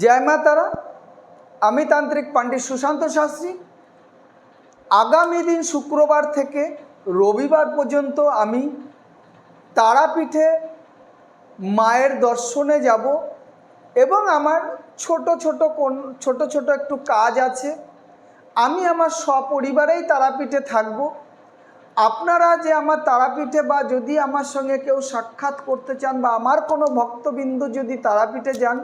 জয় মা তারা। আমি তান্ত্রিক পান্ডিত সুশান্ত শাস্ত্রী। আগামী দিন শুক্রবার থেকে রবিবার পর্যন্ত আমি তারাপীঠে মায়ের দর্শনে যাব এবং আমার ছোট ছোট কোন ছোট ছোট একটু কাজ আছে। আমি আমার সপরিবারেই তারাপীঠে থাকব। আপনারা যে আমার তারাপীঠে বা যদি আমার সঙ্গে কেউ সাক্ষাৎ করতে চান বা আমার কোনো ভক্তবৃন্দ যদি তারাপীঠে যান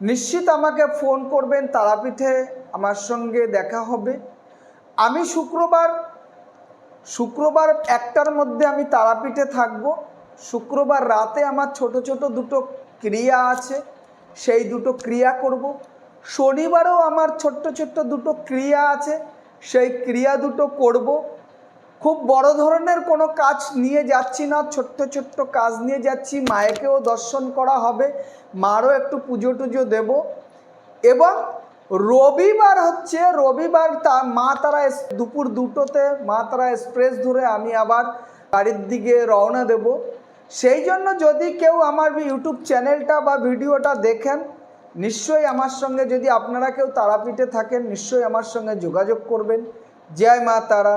নিশ্চিত আমাকে ফোন করবেন, তারাপীঠে আমার সঙ্গে দেখা হবে। আমি শুক্রবার শুক্রবার একটার মধ্যে আমি তারাপীঠে থাকব। শুক্রবার রাতে আমার ছোট ছোট দুটো ক্রিয়া আছে, সেই দুটো ক্রিয়া করব। শনিবারেও আমার ছোট্ট ছোট্ট দুটো ক্রিয়া আছে, সেই ক্রিয়া দুটো করব। খুব বড় ধরনের কোনো কাজ নিয়ে যাচ্ছি না, ছোট্ট ছোট্ট কাজ নিয়ে যাচ্ছি। মায়েকেও দর্শন করা হবে, মারও একটু পুজো টুজো দেবো। এবং রবিবার হচ্ছে, রবিবার তা, মা তারা দুপুর দুটোতে মা তারা এক্সপ্রেস ধরে আমি আবার বাড়ির দিকে রওনা দেব। সেই জন্য যদি কেউ আমার ইউটিউব চ্যানেলটা বা ভিডিওটা দেখেন, নিশ্চয়ই আমার সঙ্গে যদি আপনারা কেউ তারাপীঠে থাকেন, নিশ্চয়ই আমার সঙ্গে যোগাযোগ করবেন। জয় মা তারা।